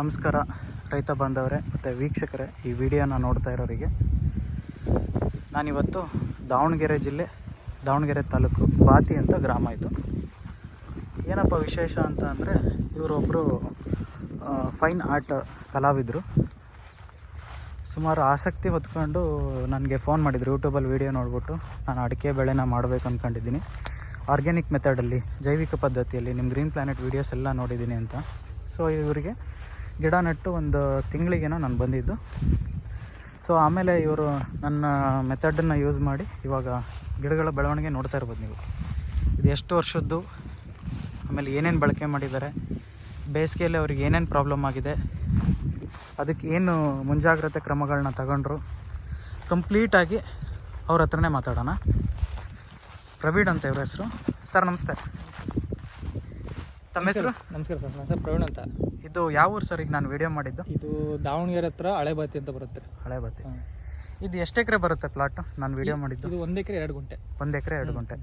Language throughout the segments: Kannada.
ನಮಸ್ಕಾರ, ರೈತ ಬಾಂಧವರೇ, ಮತ್ತು ವೀಕ್ಷಕರೇ, ಈ ವಿಡಿಯೋನ ನೋಡ್ತಾ ಇರೋರಿಗೆ. ನಾನಿವತ್ತು ದಾವಣಗೆರೆ ಜಿಲ್ಲೆ, ದಾವಣಗೆರೆ ತಾಲೂಕು ಬಾತಿ ಅಂತ ಗ್ರಾಮ ಇದು. ಏನಪ್ಪ ವಿಶೇಷ ಅಂತ ಅಂದರೆ ಇವರೊಬ್ಬರು ಫೈನ್ ಆರ್ಟ್ ಕಲಾವಿದರು. ಸುಮಾರು ಆಸಕ್ತಿ ಹೊತ್ಕೊಂಡು ನನಗೆ ಫೋನ್ ಮಾಡಿದರು, ಯೂಟ್ಯೂಬಲ್ಲಿ ವೀಡಿಯೋ ನೋಡ್ಬಿಟ್ಟು ನಾನು ಅಡಿಕೆ ಬೆಳೆನ ಮಾಡಬೇಕು ಅಂದ್ಕೊಂಡಿದ್ದೀನಿ ಆರ್ಗ್ಯಾನಿಕ್ ಮೆಥಡಲ್ಲಿ, ಜೈವಿಕ ಪದ್ಧತಿಯಲ್ಲಿ ನಿಮ್ಮ ಗ್ರೀನ್ ಪ್ಲಾನೆಟ್ ವೀಡಿಯೋಸ್ ಎಲ್ಲ ನೋಡಿದ್ದೀನಿ ಅಂತ. ಸೊ ಇವರಿಗೆ ಗಿಡ ನೆಟ್ಟು ಒಂದು ತಿಂಗಳಿಗೇನೋ ನಾನು ಬಂದಿದ್ದು. ಸೊ ಆಮೇಲೆ ಇವರು ನನ್ನ ಮೆಥಡನ್ನು ಯೂಸ್ ಮಾಡಿ ಇವಾಗ ಗಿಡಗಳ ಬೆಳವಣಿಗೆ ನೋಡ್ತಾ ಇರ್ಬೋದು ನೀವು. ಇದು ಎಷ್ಟು ವರ್ಷದ್ದು ಆಮೇಲೆ ಏನೇನು ಬಳಕೆ ಮಾಡಿದ್ದಾರೆ ಬೇಸಿಗೆಯಲ್ಲಿ ಅವ್ರಿಗೆ ಏನೇನು ಪ್ರಾಬ್ಲಮ್ ಆಗಿದೆ ಅದಕ್ಕೆ ಏನು ಮುಂಜಾಗ್ರತೆ ಕ್ರಮಗಳನ್ನ ತಗೊಂಡ್ರು. ಕಂಪ್ಲೀಟಾಗಿ ಅವ್ರ ಹತ್ರನೇ ಮಾತಾಡೋಣ. ಪ್ರವೀಣ್ ಅಂತ ಇವ್ರ ಹೆಸರು. ಸರ್ ನಮಸ್ತೆ. ತಮ್ಮ ಹೆಸರು? ನಮಸ್ಕಾರ ಸರ್. ನನ್ನ ಹೆಸರು ಪ್ರವೀಣ್ ಅಂತ. ಇದು ಯಾವ ಊರು ಸರ್ ಈಗ ನಾನು ವಿಡಿಯೋ ಮಾಡಿದ್ದು? ಇದು ದಾವಣಗೆರೆ ಹತ್ರ ಹಳೆಬಾತಿ ಅಂತ ಬರುತ್ತೆ. ಹಳೆ ಬತ್ತಿ ಇದು ಎಷ್ಟು ಎಕರೆ ಬರುತ್ತೆ ಪ್ಲಾಟ್ ನಾನು ವಿಡಿಯೋ ಮಾಡಿದ್ದು. ಇದು ಒಂದು ಎಕರೆ ಎರಡು ಗುಂಟೆ. ಒಂದು ಎಕರೆ ಎರಡು ಗುಂಟೆ.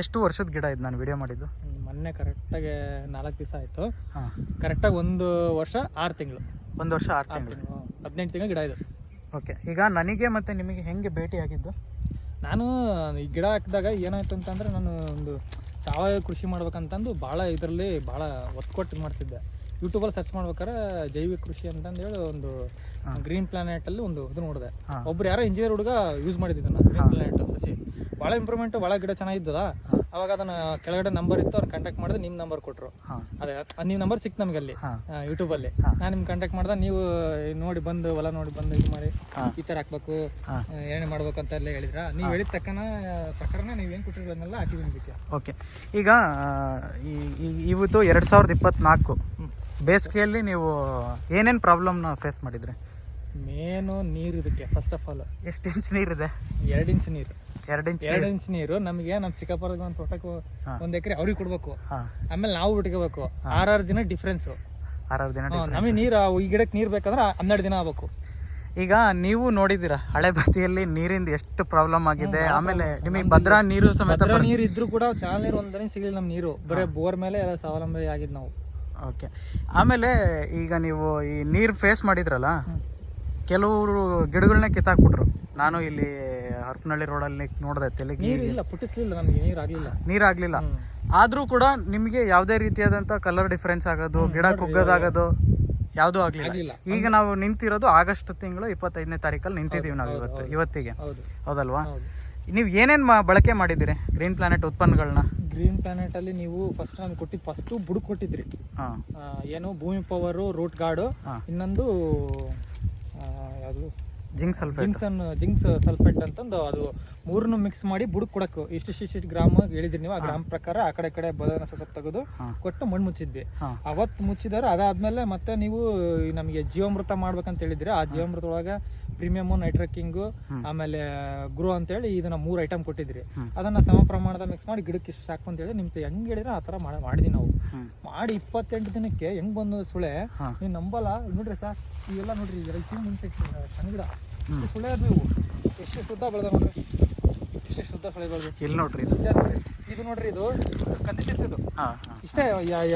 ಎಷ್ಟು ವರ್ಷದ ಗಿಡ ಇದು ನಾನು ವಿಡಿಯೋ ಮಾಡಿದ್ದು? ಮೊನ್ನೆ ಕರೆಕ್ಟಾಗಿ ನಾಲ್ಕು ದಿವಸ ಆಯಿತು. ಹಾಂ. ಕರೆಕ್ಟಾಗಿ ಒಂದು ವರ್ಷ ಆರು ತಿಂಗಳು. ಒಂದು ವರ್ಷ ಆರು ತಿಂಗಳು. ಹದಿನೆಂಟು ತಿಂಗಳು ಗಿಡ ಇದು. ಓಕೆ ಈಗ ನನಗೆ ಮತ್ತು ನಿಮಗೆ ಹೆಂಗೆ ಭೇಟಿ ಆಗಿದ್ದು ನಾನು ಈ ಗಿಡ ಹಾಕಿದಾಗ ಏನಾಯ್ತು ಅಂತಂದ್ರೆ ನಾನು ಒಂದು ಸಾವಯವ ಕೃಷಿ ಮಾಡ್ಬೇಕಂತಂದು ಭಾಳ ಇದರಲ್ಲಿ ಭಾಳ ಒತ್ತು ಕೊಟ್ಟು ಮಾಡ್ತಿದ್ದೆ. ಯೂಟ್ಯೂಬಲ್ಲಿ ಸರ್ಚ್ ಮಾಡ್ಬೇಕಾದ್ರೆ ಜೈವಿಕ ಕೃಷಿ ಅಂತಂದು ಹೇಳಿ ಒಂದು ಗ್ರೀನ್ ಪ್ಲಾನೆಟ್ ಅಲ್ಲಿ ಒಂದು ಇದು ನೋಡಿದೆ. ಒಬ್ರು ಯಾರೋ ಇಂಜಿನಿಯರ್ ಹುಡುಗ ಯೂಸ್ ಮಾಡಿದ್ದನ್ನ ಗ್ರೀನ್ ಪ್ಲಾನೆಟ್ ಸಸಿ ಭಾಳ ಇಂಪ್ರೂವ್ಮೆಂಟ್ ಭಾಳ ಗಿಡ ಚೆನ್ನಾಗಿದ್ದದ. ಅವಾಗ ಅದನ್ನ ಕೆಳಗಡೆ ನಂಬರ್ ಇತ್ತು ಅವ್ರು ಕಾಂಟ್ಯಾಕ್ಟ್ ಮಾಡಿದ್ರೆ ನಿಮ್ಮ ನಂಬರ್ ಕೊಟ್ಟರು ಅದೇ ನಿಮ್ಮ ನಂಬರ್ ಸಿಕ್ತು ನಮಗೆ ಅಲ್ಲಿ ಯೂಟ್ಯೂಬ್ ಯೂಟ್ಯೂಬಲ್ಲಿ ಹಾ. ನಾನು ನಿಮ್ಗೆ ಕಾಂಟ್ಯಾಕ್ಟ್ ಮಾಡ್ದೆ ನೀವು ನೋಡಿ ಬಂದು ಹೊಲ ನೋಡಿ ಬಂದು ಇದು ಮಾಡಿ ಈ ತರ ಹಾಕ್ಬೇಕು. ಏನೇ ಮಾಡ್ಬೇಕು ಅಂತ ಎಲ್ಲ ಹೇಳಿದ್ರ. ನೀವು ಹೇಳಿದ ತಕ್ಕನ ಪ್ರಕರಣ ನೀವು ಏನು ಕೊಟ್ಟಿರೋದನ್ನೆಲ್ಲ ಹಾಕಿದ್ದೀನಿ ಓಕೆ. ಈಗ ಇವತ್ತು ಎರಡು ಸಾವಿರದ ಇಪ್ಪತ್ನಾಲ್ಕು. ಬೇಸಿಗೆಯಲ್ಲಿ ನೀವು ಏನೇನು ಪ್ರಾಬ್ಲಮ್ನ ಫೇಸ್ ಮಾಡಿದ್ರಿ? ಮೇನು ನೀರು ಇದಕ್ಕೆ ಫಸ್ಟ್ ಆಫ್ ಆಲ್ ಎಷ್ಟು ಇಂಚ್ ನೀರಿದೆ ಎರಡು ಇಂಚ್ ನೀರು. ಎರಡು ಇಂಚ್ ಎರಡು ಇಂಚ್ ನೀರು ನಮಗೆ ನಮ್ಮ ಚಿಕ್ಕಪ್ಪರಿಗೆ ಒಂದು ತೋಟಕ್ಕೆ. ಒಂದು ಎಕರೆ ಅವ್ರಿಗೆ ಕೊಡ್ಬೇಕು. ಆಮೇಲೆ ನಾವು ಬಿಟ್ಕೋಬೇಕು. ಆರಾರು ದಿನ ಡಿಫ್ರೆನ್ಸು ಆರಾರು ದಿನ. ನಮಗೆ ನೀರು ಈ ಗಿಡಕ್ಕೆ ನೀರು ಬೇಕಂದ್ರೆ ಹನ್ನೆರಡು ದಿನ ಆಗ್ಬೇಕು. ಈಗ ನೀವು ನೋಡಿದ್ದೀರಾ ಹಳೆ ಬತ್ತಿಯಲ್ಲಿ ನೀರಿಂದ ಎಷ್ಟು ಪ್ರಾಬ್ಲಮ್ ಆಗಿದೆ? ಆಮೇಲೆ ನಿಮಗೆ ಭದ್ರಾ ನೀರು ಸಮೇತ ನೀರು ಇದ್ರೂ ಕೂಡ ಚಾಲ ನೀರು ಒಂದನೇ ಸಿಗಲಿಲ್ಲ ನಮ್ಮ ನೀರು. ಬರೀ ಬೋರ್ ಮೇಲೆ ಎಲ್ಲ ಸ್ವಾವಲಂಬಿ ಆಗಿದ್ದು ನಾವು. ಓಕೆ. ಆಮೇಲೆ ಈಗ ನೀವು ಈ ನೀರು ಫೇಸ್ ಮಾಡಿದ್ರಲ್ಲ ಕೆಲವರು ಗಿಡಗಳನ್ನ ಕಿತ್ತಾಕ್ಬಿಟ್ರು. ನಾನು ಇಲ್ಲಿ ಹರಪನಹಳ್ಳಿ ರೋಡಲ್ಲಿ ನೋಡಿದೆ ತೆಲಗಿ ನೀರು ಇಲ್ಲ ಪುಟ್ಟಿಸ್ಲಿಲ್ಲ ನೀರಾಗಲಿಲ್ಲ ನೀರಾಗ್ಲಿಲ್ಲ ಆದ್ರೂ ಕೂಡ ನಿಮಗೆ ಯಾವುದೇ ರೀತಿಯಾದಂತ ಕಲರ್ ಡಿಫರೆನ್ಸ್ ಆಗೋದು ಗಿಡ ಕುಗ್ಗೋದಾಗೋದು ಯಾವುದೂ ಆಗ್ಲಿಲ್ಲ. ಈಗ ನಾವು ನಿಂತಿರೋದು ಆಗಸ್ಟ್ ತಿಂಗಳು ಇಪ್ಪತ್ತೈದನೇ ತಾರೀಕಲ್ಲಿ ನಿಂತಿದೀವಿ ನಾವು ಇವತ್ತು ಇವತ್ತಿಗೆ. ಹೌದಲ್ವಾ? ಹೌದು. ನೀವು ಏನೇನು ಮಾ- ಬಳಕೆ ಮಾಡಿದಿರಿ ಗ್ರೀನ್ ಪ್ಲಾನೆಟ್ ಉತ್ಪನ್ನಗಳನ್ನ ಗ್ರೀನ್ ಪ್ಲಾನೆಟ್ ಅಲ್ಲಿ ನೀವು ಫಸ್ಟ್ ನಮ್ಗೆ ಕೊಟ್ಟಿದ್ದು ಫಸ್ಟ್ ಬುಡಕ್ ಕೊಟ್ಟಿದ್ರಿ. ಹಾ. ಆ, ಏನು ಭೂಮಿ ಪವರು ರೂಟ್ ಗಾರ್ಡು ಹಾ. ಇನ್ನೊಂದು ಆ, ಯಾವುದು? ಜಿಂಕ್ ಸಲ್ಫೇಟ್ ಜಿಂಕ್ಸನ್ ಜಿಂಕ್ಸ್ ಸಲ್ಫೇಟ್ ಅಂತಂದು ಅದು ಮೂರನ್ನು ಮಿಕ್ಸ್ ಮಾಡಿ ಬುಡಕ್ ಕೊಡಕ್ಕೆ ಇಷ್ಟು ಇಷ್ಟು ಗ್ರಾಮ್ ಹೇಳಿದ್ರಿ ನೀವು. ಆ ಗ್ರಾಮ್ ಪ್ರಕಾರ ಆ ಕಡೆ ಈ ಕಡೆ ಬದನ ಸೊಸಪ್ ತೆಗೆದು ಹಾ. ಕೊಟ್ಟು ಮಣ್ಣು ಮುಚ್ಚಿದ್ವಿ. ಹಾ. ಅವತ್ತು ಮುಚ್ಚಿದಾರೆ. ಅದಾದ್ಮೇಲೆ ಮತ್ತೆ ನೀವು ನಮಗೆ ಜೀವಾಮೃತ ಮಾಡ್ಬೇಕಂತ ಹೇಳಿದ್ರಿ. ಆ ಜೀವಾಮೃತ ಒಳಗೆ ಪ್ರೀಮಿಯಮ್ ನೈಟ್ರಕ್ಕಿಂಗು ಆಮೇಲೆ ಗ್ರೋ ಅಂತೇಳಿ ಇದನ್ನ ಮೂರು ಐಟಮ್ ಕೊಟ್ಟಿದ್ರಿ. ಅದನ್ನ ಸಮ ಪ್ರಮಾಣದ ಮಿಕ್ಸ್ ಮಾಡಿ ಗಿಡಕ್ಕೆ ಇಷ್ಟು ಸಾಕು ಅಂತ ಹೇಳಿ ನಿಮ್ಗೆ ಹೆಂಗ್ ಹೇಳಿದ್ರೆ ಆ ತರ ಮಾಡಿ ಮಾಡಿದ್ವಿ ನಾವು. ಮಾಡಿ ಇಪ್ಪತ್ತೆಂಟು ದಿನಕ್ಕೆ ಹೆಂಗ್ ಬಂದ ಸುಳೆ ನೀನ್ ನಂಬಲ್ಲ? ನೋಡ್ರಿ ಸರ್ ಇವೆಲ್ಲ ನೋಡ್ರಿ ಗಿಡ. ಸುಳೆ ಅದು ಎಷ್ಟು ಶುದ್ಧ ಬೆಳೆದ ನೋಡ್ರಿ? ಎಷ್ಟು ಶುದ್ಧ ಸುಳೆ ಬೆಳೆದ್ರಿ ಇಲ್ಲಿ ನೋಡ್ರಿ ಇದು ನೋಡ್ರಿ ಇದು ಕಂದಿ ಹಾ ಹಾ. ಇಷ್ಟೇ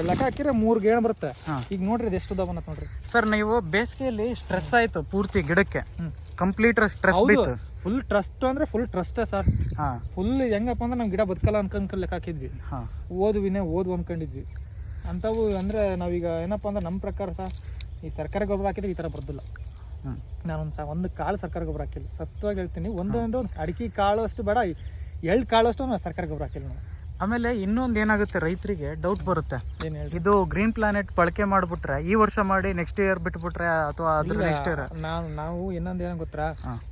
ಲೆಕ್ಕ ಹಾಕಿದ್ರೆ ಮೂರು ಗೇಣ ಬರುತ್ತೆ. ಈಗ ನೋಡ್ರಿ ಇದು ಎಷ್ಟು ಬಂದತ್ ನೋಡ್ರಿ. ಸರ್ ನೀವು ಬೇಸಿಗೆಯಲ್ಲಿ ಸ್ಟ್ರೆಸ್ ಆಯ್ತು ಪೂರ್ತಿ ಗಿಡಕ್ಕೆ. ಕಂಪ್ಲೀಟ್ ಸ್ಟ್ರೆಸ್ ಬಿತ್ತು. ಫುಲ್ ಟ್ರಸ್ಟ್ ಅಂದ್ರೆ ಫುಲ್ ಟ್ರಸ್ಟ್ ಸರ್ ಹಾ. ಫುಲ್ ಹೆಂಗಪ್ಪ ಅಂದ್ರೆ ನಮ್ ಗಿಡ ಬದುಕಲ್ಲ ಅನ್ಕೊಂಡ್ ಲೆಕ್ಕ ಹಾಕಿದ್ವಿ. ಹಾ. ಓದುವಿನೇ ಓದು ಅನ್ಕೊಂಡಿದ್ವಿ. ಅಂಥವು ಅಂದ್ರೆ ನಾವೀಗ ಏನಪ್ಪ ಅಂದ್ರೆ ನಮ್ಮ ಪ್ರಕಾರ ಸಹ ಈ ಸರ್ಕಾರಿ ಗೊಬ್ಬರ ಹಾಕಿದ್ರೆ ಈ ಥರ ಬರ್ದಿಲ್ಲ. ನಾನೊಂದು ಒಂದು ಕಾಳು ಸರ್ಕಾರಿ ಗೊಬ್ಬರ ಹಾಕಿಲ್ಲ ಸತ್ವಾಗಿ ಹೇಳ್ತೀನಿ ಒಂದು ಒಂದು ಅಡಿಕೆ ಕಾಳು ಅಷ್ಟು ಬೇಡ ಎಳ್ಳು ಕಾಳಷ್ಟು ನಾವು ಸರ್ಕಾರಿ ಗೊಬ್ಬರ ಹಾಕಿಲ್ಲ ನಾವು. ಆಮೇಲೆ ಇನ್ನೊಂದು ಏನಾಗುತ್ತೆ ರೈತರಿಗೆ ಡೌಟ್ ಬರುತ್ತೆ. ಏನು ಹೇಳಿ ಇದು ಗ್ರೀನ್ ಪ್ಲಾನೆಟ್ ಬಳಕೆ ಮಾಡ್ಬಿಟ್ರೆ ಈ ವರ್ಷ ಮಾಡಿ ನೆಕ್ಸ್ಟ್ ಇಯರ್ ಬಿಟ್ಬಿಟ್ರೆ ಅಥವಾ ಅದ್ರ ನೆಕ್ಸ್ಟ್ ಇಯರ್ ನಾವು ನಾವು ಇನ್ನೊಂದು ಏನೋ ಗೊತ್ತಾ.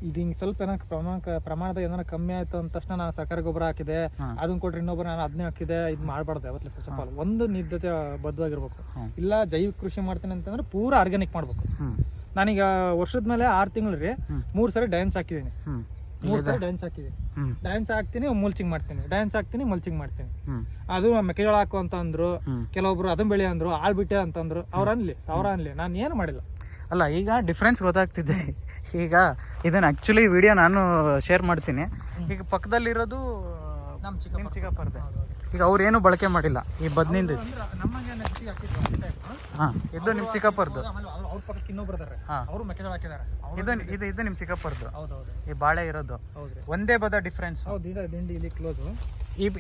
ಇದು ಹಿಂಗೆ ಸ್ವಲ್ಪ ಏನೋ ಪ್ರಮಾಣ ಪ್ರಮಾಣದ ಏನಾರ ಕಮ್ಮಿ ಆಯ್ತು ಅಂದ ತಕ್ಷಣ ನಾನು ಸರ್ಕಾರಿ ಗೊಬ್ಬರ ಹಾಕಿದೆ. ಅದನ್ನ ಕೊಟ್ರೆ ಇನ್ನೊಬ್ಬರು ನಾನು ಅದನ್ನೇ ಹಾಕಿದೆ ಇದು ಮಾಡಬಾರ್ದು ಯಾವತ್ತೂ ಫಸ್ಟ್ ಆಫ್ ಆಲ್ ಒಂದು ನಿದ್ಧತೆ ಬದ್ಧವಾಗಿರ್ಬೇಕು. ಇಲ್ಲ ಜೈವಿಕ ಕೃಷಿ ಮಾಡ್ತೀನಿ ಅಂತಂದ್ರೆ ಪೂರಾ ಆರ್ಗ್ಯಾನಿಕ್ ಮಾಡ್ಬೇಕು. ನಾನೀಗ ವರ್ಷದ ಮೇಲೆ ಆರು ತಿಂಗಳು ರೀ. ಮೂರು ಸರಿ ಡ್ಯಾನ್ಸ್ ಹಾಕಿದ್ದೀನಿ ಮೂರು ಡ್ಯಾನ್ಸ್ ಹಾಕಿದೆ. ಡ್ಯಾನ್ಸ್ ಹಾಕ್ತೀನಿ ಮಲ್ಚಿಂಗ್ ಮಾಡ್ತೀನಿ. ಡ್ಯಾನ್ಸ್ ಹಾಕ್ತೀನಿ ಮಲ್ಚಿಂಗ್ ಮಾಡ್ತೀನಿ. ಅದು ಮೆಕ್ಕೆಜೋಳ ಹಾಕು ಅಂತ ಅಂದ್ರು. ಕೆಲವೊಬ್ರು ಅದನ್ನ ಬೆಳೆ ಅಂದ್ರು ಆಳ್ ಬಿಟ್ಟೆ ಅಂತಂದ್ರು ಅವ್ರ ಅನ್ಲಿ ಸಾವಿರ ಅನ್ಲಿ. ನಾನು ಏನು ಮಾಡಿಲ್ಲ. ಅಲ್ಲ ಈಗ ಡಿಫ್ರೆನ್ಸ್ ಗೊತ್ತಾಗ್ತಿದೆ. ಈಗ ಇದನ್ನ ಆಕ್ಚುಲಿ ವಿಡಿಯೋ ನಾನು ಶೇರ್ ಮಾಡ್ತೀನಿ. ಈಗ ಪಕ್ಕದಲ್ಲಿರೋದು ನಮ್ಮ ಚಿಕ್ಕ ಚಿಕ್ಕಪ್ಪರ್ದೆ. ಈಗ ಅವ್ರೇನು ಬಳಕೆ ಮಾಡಿಲ್ಲ. ಈ ಬದ್ನಿಂದ ಹಾ ಇದು ನಿಮ್ಮ ಚಿಕ್ಕಪ್ಪರ್ದು. ಅವ್ರ ಪಕ್ಕಕ್ಕೆ ಇನ್ನೊಬ್ರು ಇದಾರೆ ಅವರು ಮೆಕ್ಕೆಜೋಳ ಹಾಕಿದ್ದಾರೆ. ಇದು ಇದು ಇದು ನಿಮ್ಮ ಹೌದು ಹೌದೌದು. ಈ ಬಾಳೆ ಇರೋದು. ಹೌದ್ರಿ. ಒಂದೇ ಬದ ಡಿಫ್ರೆನ್ಸ್ ಹೌದು ಇದು ದಿಂಡಿ ಇಲ್ಲಿ ಕ್ಲೋಸು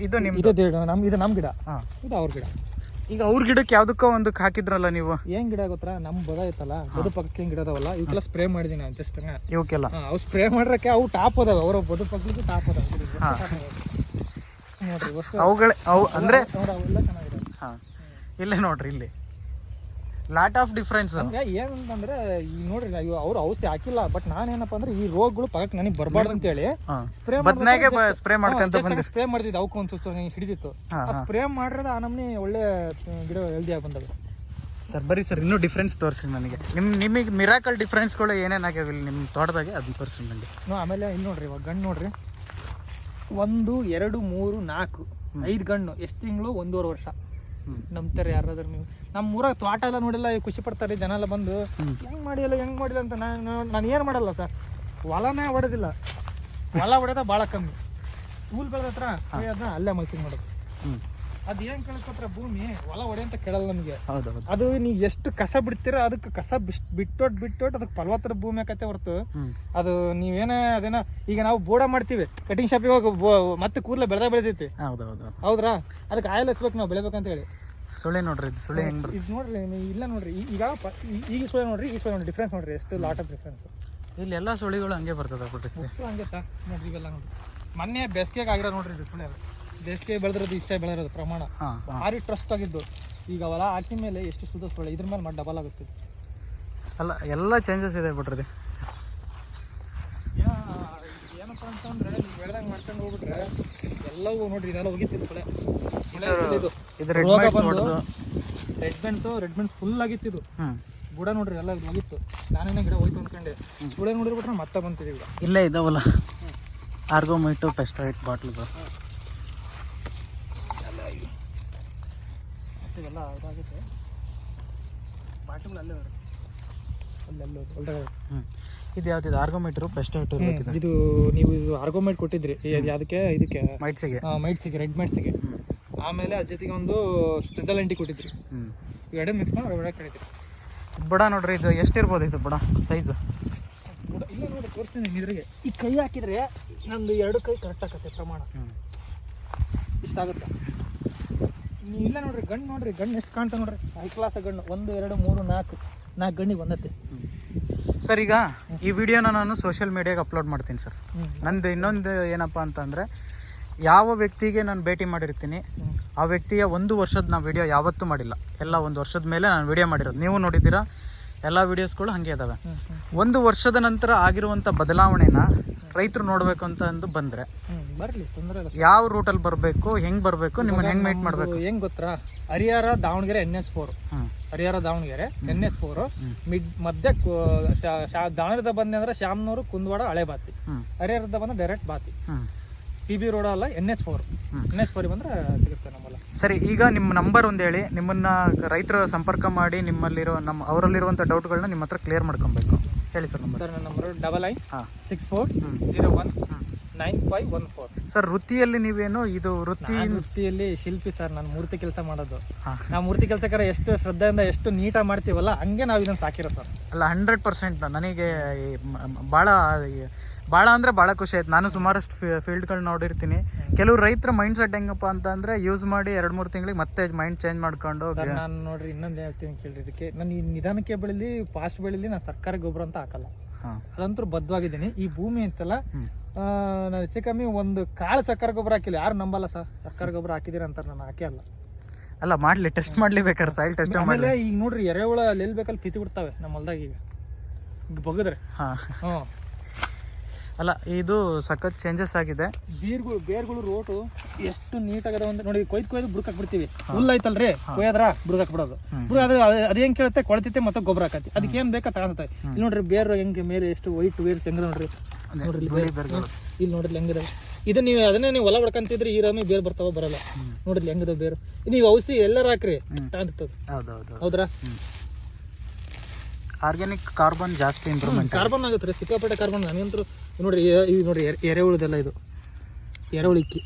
ಇದು ನಿಮ್ಮ ಇದು ನಮ್ ಇದು ನಮ್ಮ ಗಿಡ. ಹಾಂ. ಇದು ಅವ್ರ ಗಿಡ. ಈಗ ಅವ್ರ ಗಿಡಕ್ಕೆ ಯಾವ್ದಕ್ಕೋ ಒಂದು ಹಾಕಿದ್ರಲ್ಲ ನೀವು? ಏನ್ ಗಿಡ ಗೊತ್ತಾ? ನಮ್ ಬದ ಐತಲ್ಲ ಬದು ಪಕ್ಕಕ್ಕೆ ಏನ್ ಗಿಡ ಅದಾವಲ್ಲ ಇವಕ್ಕೆಲ್ಲ ಸ್ಪ್ರೇ ಮಾಡಿದೀನಿ ಜಸ್ಟ್ ಇವಕ್ಕೆಲ್ಲ. ಅವು ಸ್ಪ್ರೇ ಮಾಡ್ರಕ್ಕೆ ಅವು ಟಾಪ್ ಅದಾವ ಅವರ ಬದು ಪಕ್ಕಕ್ಕೆ ಟಾಪ್ ಅದಾವ. ನೋಡ್ರಿ ಅವುಗಳೇ ಅವು ಅಂದ್ರೆ ಹಾ. ಇಲ್ಲೇ ನೋಡ್ರಿ ಇಲ್ಲಿ. ಲಾಟ್ ಆಫ್ ಡಿಫ್ರೆನ್ಸ್ ಅಂದ್ರೆ ಏನಂತಂದ್ರೆ ಈ ನೋಡ್ರಿ ಇವ್ ಅವ್ರು ಔಷಧಿ ಹಾಕಿಲ್ಲ ಬಟ್ ನಾನೇನಪ್ಪ ಅಂದ್ರೆ ಈ ರೋಗಗಳು ಪಕ್ಕಕ್ಕೆ ನನಗೆ ಬರಬಾರ್ದು ಅಂತ ಹೇಳಿ ಸ್ಪ್ರೇ ಬದ್ನಾಗೆ ಸ್ಪ್ರೇ ಮಾಡ್ಕೊಂತ ಬಂದೆ ಸ್ಪ್ರೇ ಮಾಡ್ತಿದ್ದೆ ಅವಕ್ಕೆ ಒಂದು ಸುತ್ತ ಹಿಡಿದಿತ್ತು. ಆ ಸ್ಪ್ರೇ ಮಾಡಿದ್ರೆ ಆ ನಮ್ನಿ ಒಳ್ಳೆ ಗಿಡ ಹೆಲ್ದಿ ಆಗಿ ಬಂದವೆ ಸರ್ ಬರಿ ಸರ್ ಇನ್ನೂ ಡಿಫ್ರೆನ್ಸ್ ತೋರಿಸ್ರಿ ನನಗೆ. ನಿಮ್ ನಿಮಗೆ ಮಿರಾಕಲ್ ಡಿಫ್ರೆನ್ಸ್ಗಳು ಏನೇನಾಗ್ಯಾವ ಇಲ್ಲಿ ನಿಮ್ಮ ತೋಟದಾಗೆ ಅದನ್ನ ತೋರಿಸ್ರಿ ನನಗೆ ಆಮೇಲೆ ಇಲ್ಲಿ ನೋಡ್ರಿ ಇವಾಗ ಗಂಡು ನೋಡ್ರಿ. ಒಂದು ಎರಡು ಮೂರು ನಾಲ್ಕು ಐದು ಗಣ್ಣು. ಎಷ್ಟು ತಿಂಗಳು? ಒಂದೂವರೆ ವರ್ಷ. ನಂಬ್ತಾರೆ ಯಾರಾದ್ರೂ ನೀವು. ನಮ್ಮ ಊರಾಗ ತೋಟ ಎಲ್ಲ ನೋಡಿಲ್ಲ ಖುಷಿ ಪಡ್ತಾರೆ ಜನ ಎಲ್ಲ ಬಂದು. ಹೆಂಗ್ ಮಾಡಿಲ್ಲ ಹೆಂಗ್ ಮಾಡಿಲ್ಲ ಅಂತ ನಾನು ನಾನು ಏನು ಮಾಡಲ್ಲ ಸರ್. ಹೊಲನೇ ಹೊಡೆದಿಲ್ಲ. ಹೊಲ ಹೊಡೆದ ಭಾಳ ಕಮ್ಮಿ. ಬೆಳೆದ ಹತ್ರ ಅದನ್ನ ಅಲ್ಲೇ ಮಲ್ಕಿಂಗ್ ಮಾಡೋದು. ಹ್ಞೂ ಅದು ಏನು ಕೇಳ್ಕೊತ್ರ ಭೂಮಿ? ಹೊಲ ಹೊಡೆ ಅಂತ ಕೇಳಲ್ಲ ನಮಗೆ. ಹೌದು ಹೌದು. ಅದು ನೀವು ಎಷ್ಟು ಕಸ ಬಿಡ್ತೀರ ಅದಕ್ಕೆ ಕಸ ಬಿಟ್ಟೋಟ್ ಬಿಟ್ಟೊಟ್ಟು ಬಿಟ್ಟೊಟ್ಟು ಅದಕ್ಕೆ ಫಲವತ್ತರ ಭೂಮಿ ಆಕತ್ತೆ ಹೊರತು. ಅದು ನೀವೇನೇ ಅದೇನ ಈಗ ನಾವು ಬೋಡ ಮಾಡ್ತೀವಿ. ಕಟಿಂಗ್ ಶಾಪಿಗೆ ಹೋಗಿ ಮತ್ತೆ ಕೂದಲ ಬೆಳೆದ ಬೆಳೆದೈತಿ. ಹೌದು ಹೌದು ಹೌದ್ರಾ? ಅದಕ್ಕೆ ಆಯಿಲ್ ಹಚ್ಬೇಕು ನಾವು ಬೆಳಿಬೇಕಂತ ಹೇಳಿ. ಸೊಳ್ಳೆ ನೋಡ್ರಿ ಇದು ಸೊಳ್ಳೆ ಹೆಂಗ್ ಇದು ನೋಡ್ರಿ ಇಲ್ಲ ನೋಡ್ರಿ ಈಗ ಈಗ ಸುಳೆ ನೋಡ್ರಿ ಈಗ ಸುಳೆ ನೋಡ್ರಿ ಡಿಫ್ರೆನ್ಸ್ ನೋಡ್ರಿ ಎಷ್ಟು ಲಾಟ್ ಆಫ್ ಡಿಫ್ರೆನ್ಸ್ ಇಲ್ಲಿ ಎಲ್ಲ ಸುಳಿಗಳು ಹಂಗೆ ಬರ್ತದೆ ಹಂಗೆ ನೋಡ್ರಿ ಇವೆಲ್ಲ ನೋಡ್ರಿ. ಮೊನ್ನೆ ಬೇಸಿಗೆಗೆ ಆಗಿರೋ ನೋಡ್ರಿ ಡಿಸ್ಪ್ಲೇ ಬೇಸಿಗೆ ಬೆಳೆದಿರೋದು ಇಷ್ಟೇ ಬೆಳೆದಿರೋದು ಪ್ರಮಾಣ. ಭಾರಿ ಟ್ರಸ್ಟ್ ಆಗಿದ್ದು. ಈಗ ಹೊಲ ಹಾಕಿದ ಮೇಲೆ ಎಷ್ಟು ಸುಧಾರಿಸ್ಕೊಳ್ಳಿ ಇದ್ರ ಮೇಲೆ ಮತ್ತೆ ಡಬಲ್ ಆಗುತ್ತೆ ಅಲ್ಲ ಎಲ್ಲ ಚೇಂಜಸ್ ಇದೆ ಬಿಟ್ರಿ ಏನಪ್ಪ ಅಂತಂದ್ರೆ ನೀವು ಬೆಳೆದಂಗೆ ಮಾಡ್ಕೊಂಡು ಹೋಗ್ಬಿಟ್ರೆ ಎಲ್ಲವೂ ನೋಡ್ರಿ ಇದೆಲ್ಲ ಹೋಗಿತ್ತು ಇದು ರೆಡ್ ಬೆನ್ಸು ರೆಡ್ ಬೆನ್ಸ್ ಫುಲ್ ಆಗಿತ್ತು ಇದು. ಹ್ಞೂ ಬುಡ ನೋಡ್ರಿ ಎಲ್ಲ ಹೋಗಿತ್ತು. ನಾನೇನೇ ಗಿಡ ಹೋಯ್ತು ಅನ್ಕೊಂಡೆ. ಬುಡ ನೋಡಿರ್ಬಿಟ್ರೆ ಮತ್ತೆ ಬಂತಿದೆ ಇಲ್ಲ ಇಲ್ಲೇ ಇದಾವಲ್ಲ. ಆರ್ಗೋಮೈಟು ಪೆಸ್ಟೈಟ್ ಬಾಟ್ಲು ಮತ್ತೆ ಇವೆಲ್ಲ ಇದಾಗುತ್ತೆ. ಬಾಟುಗಳು ಅಲ್ಲೇ ಹ್ಞೂ ಇದು ಯಾವ್ದಿದೆ? ಆರ್ಗೋಮೀಟ್ರು ಬೆಸ್ಟ್ ಇರ್ಬೇಕಿದೆ. ಇದು ನೀವು ಆರ್ಗೋಮೀಟ್ ಕೊಟ್ಟಿದ್ರಿ. ಅದಕ್ಕೆ ಇದಕ್ಕೆ ಮೈಟ್ಸಿಗೆ ಮೈಟ್ಸಿಗೆ ರೆಡ್ ಮೈಟ್ಸಿಗೆ ಆಮೇಲೆ ಅದ್ರ ಜೊತೆಗೆ ಒಂದು ಸ್ಟ್ರೆಡಲ್ ಎಂಟಿ ಕೊಟ್ಟಿದ್ರಿ. ಇವೆರಡೇ ಮಿಕ್ಸ್ ಮಾಡಿ ಒಳಗೆ ಕಳಿತೀರಿ. ಬುಡ ನೋಡ್ರಿ ಇದು ಎಷ್ಟಿರ್ಬೋದು ಇದು ಬಡ? ಸೈಜು ಇಲ್ಲ ನೋಡಿ ತೋರಿಸ್ತೀನಿ ಇದ್ರಿಗೆ. ಈ ಕೈ ಹಾಕಿದ್ರೆ ನಂದು ಎರಡು ಕೈ ಕರೆಕ್ಟ್ ಆಗತ್ತೆ ಪ್ರಮಾಣ. ಇಷ್ಟ ಇಷ್ಟಾಗುತ್ತೆ ನೀವು ಇಲ್ಲ ನೋಡ್ರಿ ಗಣ್ಣು ನೋಡ್ರಿ ಗಣ್ಣು ಎಷ್ಟು ಕಾಣ್ತಾ ನೋಡ್ರಿ? ಹೈ ಕ್ಲಾಸ್ ಗಣ್ಣು ಒಂದು ಎರಡು ಮೂರು ನಾಲ್ಕು ನಾಲ್ಕು ಗಣ್ಣಿಗೆ ಬಂದತ್ತೆ ಸರ್ ಈಗ ಈ ವಿಡಿಯೋನ ನಾನು ಸೋಷಿಯಲ್ ಮೀಡಿಯಾಗೆ ಅಪ್ಲೋಡ್ ಮಾಡ್ತೀನಿ ಸರ್. ನಂದು ಇನ್ನೊಂದು ಏನಪ್ಪ ಅಂತಂದರೆ ಯಾವ ವ್ಯಕ್ತಿಗೆ ನಾನು ಭೇಟಿ ಮಾಡಿರ್ತೀನಿ ಆ ವ್ಯಕ್ತಿಯ ಒಂದು ವರ್ಷದ ನಾವು ವಿಡಿಯೋ ಯಾವತ್ತೂ ಮಾಡಿಲ್ಲ. ಎಲ್ಲ ಒಂದು ವರ್ಷದ ಮೇಲೆ ನಾನು ವಿಡಿಯೋ ಮಾಡಿರೋದು. ನೀವು ನೋಡಿದ್ದೀರಾ ಎಲ್ಲ ವಿಡಿಯೋಸ್ಗಳು ಹಾಗೆ ಹ್ಞೂ ಒಂದು ವರ್ಷದ ನಂತರ ಆಗಿರುವಂಥ ಬದಲಾವಣೆನ ರೈತರು ನೋಡ್ಬೇಕು ಅಂತ ಅಂದು ಬಂದರೆ. ಬರಲಿ ತೊಂದರೆ ಇಲ್ಲ ಯಾವ ರೂಟಲ್ಲಿ ಬರಬೇಕು ಹೆಂಗೆ ಬರಬೇಕು ನಿಮ್ಮನ್ನ ಹೆಂಗೆ ಮೀಟ್ ಮಾಡಬೇಕು? ಹೆಂಗ್ ಗೊತ್ತಾ? Harihara Davanagere N H four Harihara Davanagere N H four mid ಮಧ್ಯ ದಾವಣಗೆರೆದ ಬಂದೆ ಅಂದ್ರೆ ಶ್ಯಾಮ್ನೂರು ಕುಂದವಾಡ ಹಳೆ ಬಾತಿ ಹರಿಹರದ ಬಂದ್ರೆ ಡೈರೆಕ್ಟ್ ಬಾತಿ. ಪಿ ಬಿ ರೋಡ್ ಅಲ್ಲ N H four. N H four ಬಂದ್ರೆ ಸಿಗುತ್ತೆ ನಮ್ಮಲ್ಲ. ಸರಿ ಈಗ ನಿಮ್ಮ ನಂಬರ್ ಒಂದು ಹೇಳಿ. ನಿಮ್ಮನ್ನ ರೈತರ ಸಂಪರ್ಕ ಮಾಡಿ ನಿಮ್ಮಲ್ಲಿರೋ ನಮ್ಮ ಅವರಲ್ಲಿರುವಂಥ ಡೌಟ್ಗಳನ್ನ ನಿಮ್ಮ ಹತ್ರ ಕ್ಲಿಯರ್ ಮಾಡ್ಕೊಬೇಕು. ಹೇಳಿ ಸರ್ ನಂಬರ್ ಸರ್ ನನ್ನ ನಂಬರ್ ಡಬಲ್ ನೈನ್ ಹಾಂ. Six four zero one nine five one four sir ವೃತ್ತಿಯಲ್ಲಿ ನೀವೇನು ಇದು ವೃತ್ತಿ ನಾನು ವೃತ್ತಿಯಲ್ಲಿ ಶಿಲ್ಪಿ ಸರ್ ನಾನು ಮೂರ್ತಿ ಕೆಲಸ ಮಾಡೋದು. ಹಾಂ. ನಾವು ಮೂರ್ತಿ ಕೆಲಸಕ್ಕಾರ ಎಷ್ಟು ಶ್ರದ್ಧೆಯಿಂದ ಎಷ್ಟು ನೀಟಾಗಿ ಮಾಡ್ತೀವಲ್ಲ ಹಂಗೆ ನಾವು ಇದನ್ನು ಸಾಕಿರೋ ಸರ್. ಅಲ್ಲ ಹಂಡ್ರೆಡ್ ಪರ್ಸೆಂಟ್ ನನಗೆ ಈ ಮ- ಮ- ಭಾಳ ಈ- ಭಾಳ ಅಂದ್ರೆ ಭಾಳ ಖುಷಿ ಆಯ್ತು. ನಾನು ಸುಮಾರಷ್ಟು ಫೀಲ್ಡ್ಗಳು ನೋಡಿರ್ತೀನಿ. ಕೆಲವು ರೈತರ ಮೈಂಡ್ ಸೆಟ್ ಹೆಂಗಪ್ಪ ಅಂತ ಅಂದರೆ ಯೂಸ್ ಮಾಡಿ ಎರಡು ಮೂರು ತಿಂಗಳಿಗೆ ಮತ್ತೆ ಮೈಂಡ್ ಚೇಂಜ್ ಮಾಡ್ಕೊಂಡು ನಾನು ನೋಡ್ರಿ ಇನ್ನೊಂದು ಹೇಳ್ತೀನಿ ಕೇಳ್ರಿ ಇದಕ್ಕೆ. ನಾನು ಈ ನಿಧಾನಕ್ಕೆ ಬೆಳಿಲಿ ಫಾಸ್ಟ್ ಬೆಳಿಲಿ ನಾನು ಸರ್ಕಾರಿ ಗೊಬ್ಬರ ಅಂತ ಹಾಕಲ್ಲ. ಅದಂತೂ ಬದ್ವಾಗಿದ್ದೀನಿ. ಈ ಭೂಮಿ ಅಂತಲ್ಲ ನಾನು ಹೆಚ್ಚು ಕಮ್ಮಿ ಒಂದು ಕಾಳು ಸರ್ಕಾರ ಗೊಬ್ಬರ ಹಾಕಿಲ್ಲ. ಯಾರು ನಂಬಲ್ಲ ಸರ್ ಸರ್ಕಾರ ಗೊಬ್ಬರ ಹಾಕಿದಿರ ಅಂತಾರೆ ನಾನು ಹಾಕೇ ಅಲ್ಲ. ಅಲ್ಲ ಮಾಡ್ಲಿ ಟೆಸ್ಟ್ ಮಾಡ್ಲಿ ಬೇಕಾದ್ರೆ ಸಾಯಿಲ್ ಟೆಸ್ಟ್ ಆಮೇಲೆ ಈಗ ನೋಡ್ರಿ ಎರೆಹುಳ ಅಲ್ಲಿ ಎಲ್ಲಿ ಬೇಕಲ್ಲಿ ಪಿತಿ ಬಿಡ್ತಾವೆ ನಮ್ಮ ಹೊಲ್ದಾಗ ಈಗ. ಈಗ ಬಗದ್ರೆ ಹಾಂ. ಹ್ಞೂ ಅಲ್ಲ ಇದು ಸಖತ್ ಚೇಂಜಸ್ ಆಗಿದೆ. ಬೀರ್ಗಳು ಬೇರ್ಗಳು ರೋಟು ಎಷ್ಟು ನೀಟಾಗದ ಒಂದು ನೋಡಿ ಕೊಯ್ದು ಕೊಯ್ದು ಬುಡಕ್ ಬಿಡ್ತೀವಿ ಹುಲ್ಲು ಐತಲ್ರಿ ಕೊಯ್ಯದ್ರ ಬುಡಕ್ ಬಿಡೋದು ಬುಡ ಅದು ಅದು- ಅದೇನ್ ಕೇಳುತ್ತೆ? ಕೊಳತೈತೆ ಮತ್ತೆ ಗೊಬ್ಬರ ಹಾಕತಿ ಅದಕ್ಕೆ ಏನ್ ಬೇಕಾ ತಗೊಂತೈತೆ ಇಲ್ಲಿ ನೋಡ್ರಿ ಬೇರು ಹೆಂಗೆ ಮೇಲೆ ಎಷ್ಟು ವೈಟ್ ಬೇರ್ಸ್ ಹೆಂಗ್ ನೋಡ್ರಿ. ನೋಡ್ರಿ ಇಲ್ಲಿ ನೋಡ್ರಿ ಹೆಂಗಿದೆ. ಇದು ನೀವು ಅದನ್ನೇ ನೀವು ಹೊಲ ಹೊಡ್ಕಂತಿದ್ರೆ ಈ ರಾಮಿ ಬೇರು ಬರ್ತಾವ ಬರಲ್ಲ. ನೋಡ್ರಿ ಹೆಂಗದ ಬೇರು. ನೀವು ಔಷಧಿ ಎಲ್ಲರ ಹಾಕ್ರಿ. ಹೌದೌದು. ಹೌದ್ರಾ? ಆರ್ಗ್ಯಾನಿಕ್ ಕಾರ್ಬನ್ ಜಾಸ್ತಿ ಇಂಪ್ರೂವ್ಮೆಂಟ್ ಕಾರ್ಬನ್ ಆಗುತ್ತೆ. ರೀ. ಸಿಕ್ಕಾಪಟ್ಟೆ ಕಾರ್ಬನ್ ನನಗಂತೂ ನೋಡ್ರಿ ಈಗ ನೋಡ್ರಿ ಎರೆ- ಎರೆಹುಳದೆಲ್ಲ ಇದು. ಎರೆಹುಳಿಕ್ಕಿ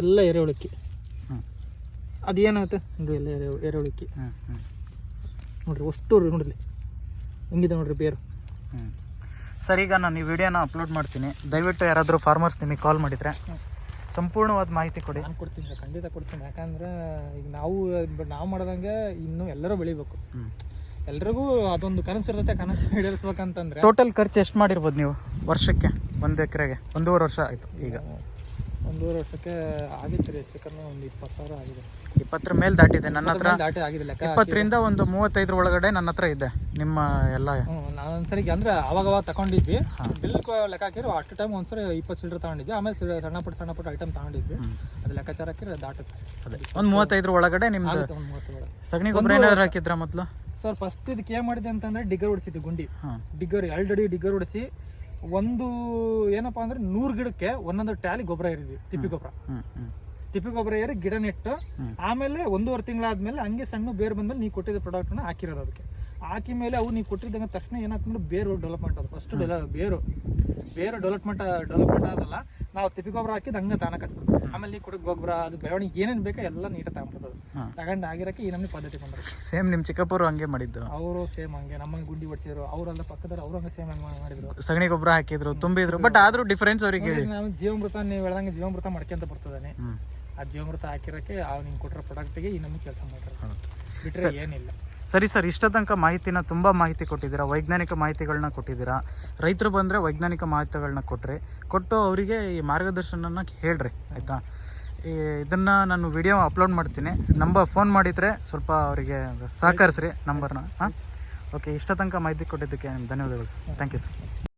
ಎಲ್ಲ ಎರೆಹುಳಕ್ಕಿ ಹ್ಞೂ ಅದೇನಾಗುತ್ತೆ? ನೋಡಿ ಎಲ್ಲ ಎರೆ ಎರೆಹುಳಿಕ್ಕಿ ನೋಡ್ರಿ ಅಷ್ಟು ನೋಡ್ರಿ. ಹೆಂಗಿದೆ ನೋಡ್ರಿ ಬೇರು? ಹ್ಞೂ ಸರ್ ಈಗ ನಾನು ಈ ವಿಡಿಯೋನ ಅಪ್ಲೋಡ್ ಮಾಡ್ತೀನಿ. ದಯವಿಟ್ಟು ಯಾರಾದರೂ ಫಾರ್ಮರ್ಸ್ ನಿಮಗೆ ಕಾಲ್ ಮಾಡಿದರೆ ಸಂಪೂರ್ಣವಾದ ಮಾಹಿತಿ ಕೊಡಿ. ನಾನು ಕೊಡ್ತೀನಿ ಸರ್ ಖಂಡಿತ ಕೊಡ್ತೀನಿ. ಯಾಕಂದ್ರೆ ಈಗ ನಾವು ನಾವು ಮಾಡ್ದಂಗೆ ಇನ್ನು ಎಲ್ಲರೂ ಬೆಳಿಬೇಕು. ಎಲ್ರಿಗೂ ಅದೊಂದು ಕನಸು ಇರುತ್ತೆ ಕನಸು ಈಡೇರಿಸ್ಬೇಕಂತಂದ್ರೆ. ಟೋಟಲ್ ಖರ್ಚು ಎಷ್ಟು ಮಾಡಿರ್ಬೋದು ನೀವು ವರ್ಷಕ್ಕೆ? ಒಂದು ಎಕರೆಗೆ. ಒಂದೂವರೆ ವರ್ಷ ಆಯಿತು ಈಗ. ಒಂದೂವರೆ ವರ್ಷಕ್ಕೆ ಆಗಿತ್ತು ರೀ ಹೆಚ್ಚು ಕಮ್ಮಿ ಒಂದು ಇಪ್ಪತ್ತು ಸಾವಿರ ಆಗಿದೆ. ಇಪ್ಪತ್ತರ ಮೇಲೆ ದಾಟಿದೆ ನನ್ನ ಹತ್ರ. ದಾಟಿ ಆಗಿದೆ ಲೆಕ್ಕ ಇಪ್ಪತ್ತರಿಂದ ಒಂದು ಮೂವತ್ತೈದರ ಒಳಗಡೆ ನನ್ನ ಹತ್ರ ಇದೆ ನಿಮ್ಮ ಎಲ್ಲ. ನಾನು ಒಂದ್ಸರಿಗೆ ಅಂದ್ರೆ ಅವಾಗ ಅವಾಗ ತಗೊಂಡಿದ್ವಿ ಬಿಲ್ ಲೆಕ್ಕ ಹಾಕಿರೋ ಅಷ್ಟು ಟೈಮ್ ಒಂದ್ಸರಿ ಇಪ್ಪತ್ತು ಸಿಲಿಂಡರ್ ತಗೊಂಡಿದ್ವಿ. ಆಮೇಲೆ ಸಣ್ಣ ಪುಟ್ಟ ಸಣ್ಣ ಪುಟ್ಟ ಐಟಮ್ ತಗೊಂಡಿದ್ವಿ. ಅದು ಲೆಕ್ಕಾಚಾರ ಹಾಕಿದ್ರೆ ದಾಟುತ್ತೆ. ಅದೇ. ಒಂದು ಮೂವತ್ತೈದರ ಒಳಗಡೆ ನಿಮ್ಮ ಸಗಣಿ ಗೊಬ್ಬರ ಏನಾದ್ರು ಹಾಕಿದ್ರ ಮೊದಲು? ಸರ್ ಫಸ್ಟ್ ಇದಕ್ಕೆ ಏನು ಮಾಡಿದೆ ಅಂತಂದ್ರೆ ಡಿಗ್ಗರ್ ಹೊಡಿಸಿದ್ದು ಗುಂಡಿ. ಡಿಗ್ಗರ್ ಎರಡು ಅಡಿ ಡಿಗ್ಗರ್ ಹೊಡಿಸಿ ಒಂದು ಏನಪ್ಪ ಅಂದ್ರೆ ನೂರು ಗಿಡಕ್ಕೆ ಒಂದೊಂದು ಟ್ಯಾಲಿ ಗೊಬ್ಬರ ಇರಿದ್ವಿ ತಿಪ್ಪಿ ಗೊಬ್ಬರ. ತಿಪ್ಪಿ ಗೊಬ್ಬರ ಏರಿ ಗಿಡ ನೆಟ್ಟು. ಆಮೇಲೆ ಒಂದೂವರೆ ತಿಂಗಳಾದ್ಮೇಲೆ ಹಂಗೆ ಸಣ್ಣ ಬೇರು ಬಂದ್ಮೇಲೆ ನೀವು ಕೊಟ್ಟಿದ್ದ ಪ್ರಾಡಕ್ಟ್ನ ಹಾಕಿರೋದು ಅದಕ್ಕೆ. ಹಾಕಿ ಮೇಲೆ ಅವು ನೀವು ಕೊಟ್ಟಿದ್ದಂಗೆ ತಕ್ಷಣ ಏನಾಗ್ತಂದ್ರೆ ಬೇರು ಡೆವಲಪ್ಮೆಂಟ್ ಅದು ಫಸ್ಟ್ ಬೇರು ಬೇರು ಡೆವಲಪ್ಮೆಂಟ್ ಡೆವಲಪ್ಮೆಂಟ್ ಆದಲ್ಲ ನಾವು ತಿಪ್ಪಿ ಗೊಬ್ಬರ ಹಾಕಿದ್ ಹಂಗೆ ತಾನಕಸ್ಬಿಡ್ತು ಆಮೇಲೆ ನೀವು ಕೊಟ್ಟಿದ್ದ ಗೊಬ್ಬರ ಅದು ಬೆಳವಣಿಗೆ ಏನೇನು ಬೇಕೋ ಎಲ್ಲ ನೀಟಾಗಿ ತಗೊಂಡ್ಬಿಡ್ತದೆ ತಗೊಂಡ್ ಆಗಿರಕ್ಕೆ ಈ ನಮಗೆ ಪದ್ಧತಿ ಬಂದ್ರು ಸೇಮ್ ನಿಮ್ಮ ಚಿಕ್ಕಪ್ಪರು ಹಂಗೆ ಮಾಡಿದ್ದು? ಅವರು ಸೇಮ್ ಹಂಗೆ ನಮ್ಮ ಗುಂಡಿ ಹೊಡ್ಸಿದ್ರು ಅವರೆಲ್ಲ ಪಕ್ಕದಲ್ಲಿ ಅವ್ರು ಹಂಗೆ ಸೇಮ್ ಹಂಗೆ ಮಾಡಿದ್ರು. ಸಗಣಿ ಗೊಬ್ಬರ ಹಾಕಿದ್ರು ತುಂಬಿದ್ರು ಬಟ್ ಆದ್ರೂ ಡಿಫ್ರೆನ್ಸ್ ಅವರಿಗೆ ನಾವು ಜೀವಮೃತ ನೀವು ಹೇಳ್ದಂಗೆ ಜೀವಮೃತ ಮಾಡ್ಕೊಂತ ಬರ್ತದಾನೆ. ಆ ಜೀವಮೃತ ಹಾಕಿರಕ್ಕೆ ಆ ನಿಮ್ಗೆ ಕೊಟ್ಟಿರೋ ಪ್ರಾಡಕ್ಟಿಗೆ ಈ ನಮಗೆ ಕೆಲಸ ಮಾಡ್ತಾರೆ. ಬಿಟ್ಟರೆ ಏನಿಲ್ಲ. ಸರಿ ಸರ್ ಇಷ್ಟ ತನಕ ಮಾಹಿತಿನ ತುಂಬ ಮಾಹಿತಿ ಕೊಟ್ಟಿದ್ದೀರಾ? ವೈಜ್ಞಾನಿಕ ಮಾಹಿತಿಗಳನ್ನ ಕೊಟ್ಟಿದ್ದೀರಾ? ರೈತರು ಬಂದರೆ ವೈಜ್ಞಾನಿಕ ಮಾಹಿತಿಗಳನ್ನ ಕೊಟ್ರಿ, ಕೊಟ್ಟು ಅವರಿಗೆ ಈ ಮಾರ್ಗದರ್ಶನನ ಹೇಳ್ರಿ, ಆಯಿತಾ? ಇದನ್ನು ನಾನು ವಿಡಿಯೋ ಅಪ್ಲೋಡ್ ಮಾಡ್ತೀನಿ. ನಂಬರ್ ಫೋನ್ ಮಾಡಿದರೆ ಸ್ವಲ್ಪ ಅವರಿಗೆ ಸಹಕರಿಸ್ರಿ, ನಂಬರ್ನ, ಹಾಂ? ಓಕೆ ಇಷ್ಟ ತನಕ ಮಾಹಿತಿ ಕೊಟ್ಟಿದ್ದಕ್ಕೆ ಧನ್ಯವಾದಗಳು, ಸರ್. Thank you, sir.